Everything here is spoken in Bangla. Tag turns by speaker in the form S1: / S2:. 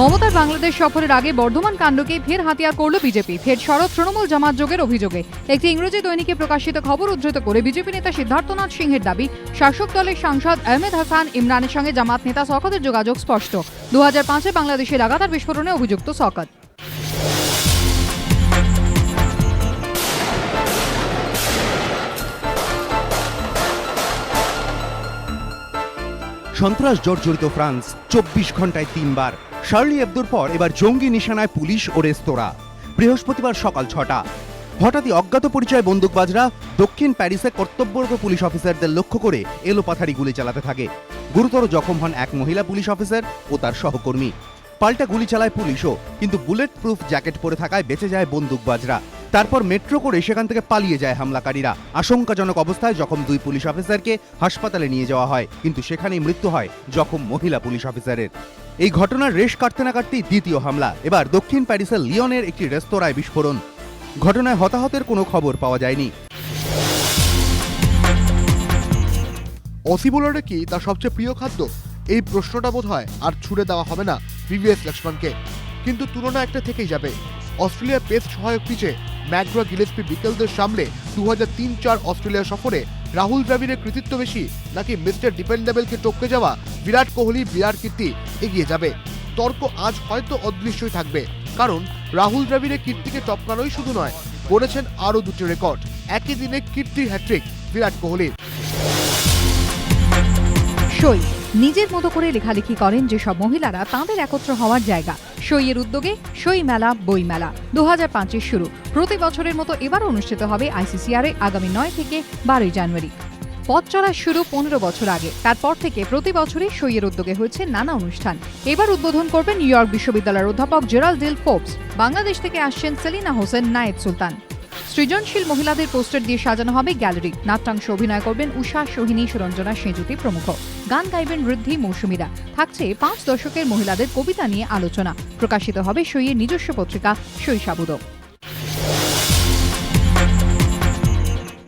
S1: মমতার বাংলাদেশ সফরের আগে বর্ধমান কাণ্ডকে ফের হাতিয়ার করল বিজেপি। ফের শরৎ তৃণমূল জামাত যোগের অভিযোগে। একটি ইংরেজি দৈনিকে প্রকাশিত খবর উদ্ধৃত করে বিজেপি নেতা সিদ্ধার্থনাথ সিংহের দাবি, শাসক দলের সাংসদ আহমেদ হাসান ইমরানের সঙ্গে জামাত নেতা শকতের যোগাযোগ স্পষ্ট। দু হাজার পাঁচে বাংলাদেশে লাগাতার বিস্ফোরণে অভিযুক্ত শকত
S2: সন্ত্রাস জর্জরিত ফ্রান্স, চব্বিশ ঘন্টায় তিনবার। শার্লি এবদোর পর এবার জঙ্গি নিশানায় পুলিশ ও রেস্তোরাঁ। বৃহস্পতিবার সকাল ছটা। হঠাৎই অজ্ঞাত পরিচয় বন্দুকবাজরা দক্ষিণ প্যারিসে কর্তব্যরত পুলিশ অফিসারদের লক্ষ্য করে এলোপাথারি গুলি চালাতে থাকে। গুরুতর জখম হন এক মহিলা পুলিশ অফিসার ও তার সহকর্মী। পাল্টা গুলি চালায় পুলিশও, কিন্তু বুলেট প্রুফ জ্যাকেট পরে থাকায় বেঁচে যায় বন্দুকবাজরা। তারপর মেট্রো করে সেখান থেকে পালিয়ে যায় হামলাকারীরা। আশঙ্কাজনক অবস্থায় জখম দুই পুলিশ অফিসারকে হাসপাতালে নিয়ে যাওয়া হয়, কিন্তু সেখানেই মৃত্যু হয় জখম মহিলা পুলিশ অফিসারের। এই ঘটনার রেশ কাটতে না কাটতেই দ্বিতীয় হামলা। এবার দক্ষিণ প্যারিসের লিওনের একটি রেস্তোরাঁয় বিস্ফোরণ। ঘটনায় হতাহতের কোনো খবর পাওয়া যায়নি।
S3: অসিবোলারে কি তার সবচেয়ে প্রিয় খাদ্য? এই প্রশ্নটা বোধ হয় আর ছুড়ে দেওয়া হবে না ভিভিএস লক্ষ্মণকে কিন্তু তুলনা একটা থেকেই যাবে। অস্ট্রেলিয়ার পেস সহায়ক পিচে ম্যাকগ্রা গিলেসপি বিকেলদের সামলে দু হাজার তিন চার অস্ট্রেলিয়া সফরে রাহুল দ্রাবিড়ের কৃতিত্ব বেশি, নাকি মিস্টার ডিপেন্ডেবলকে টপকে যাওয়া বিরাট কোহলি, বিরাট কীর্তি এগিয়ে যাবে? তর্ক আজ হয়তো অদৃশ্যই থাকবে, কারণ রাহুল দ্রাবিড়ের কীর্তিকে টপকানোই শুধু নয়, গড়েছেন আরও দুটি রেকর্ড। একই দিনে কীর্তির হ্যাট্রিক বিরাট কোহলির।
S1: সই। নিজের মতো করে লেখালেখি করেন যেসব মহিলারা তাঁদের একত্র হওয়ার জায়গা। সইয়ের উদ্যোগে সই মেলা, বই মেলা। দু হাজার শুরু। প্রতি বছরের মতো এবার অনুষ্ঠিত হবে আইসিসিআরে আগামী নয় থেকে বারোই জানুয়ারি। পথ চলার শুরু পনেরো বছর আগে। তারপর থেকে প্রতি বছরই সইয়ের উদ্যোগে হয়েছে নানা অনুষ্ঠান। এবার উদ্বোধন করবেন নিউ ইয়র্ক বিশ্ববিদ্যালয়ের অধ্যাপক জেরাল ডিল ফোর্বস। বাংলাদেশ থেকে আসছেন সেলিনা হোসেন, নায়েব সুলতান। সৃজনশীল মহিলাদের পোস্টার দিয়ে সাজানো হবে গ্যালারি। নাট্যাংশ অভিনয় করবেন উষা, সোহিনী, সুরঞ্জনা, সেঁজুতি প্রমুখ। গান গাইবেন ঋদ্ধি মৌসুমীরা। থাকছে পাঁচ দশকের মহিলাদের কবিতা নিয়ে আলোচনা। প্রকাশিত হবে সইয়ের নিজস্ব পত্রিকা শৈশাবুদ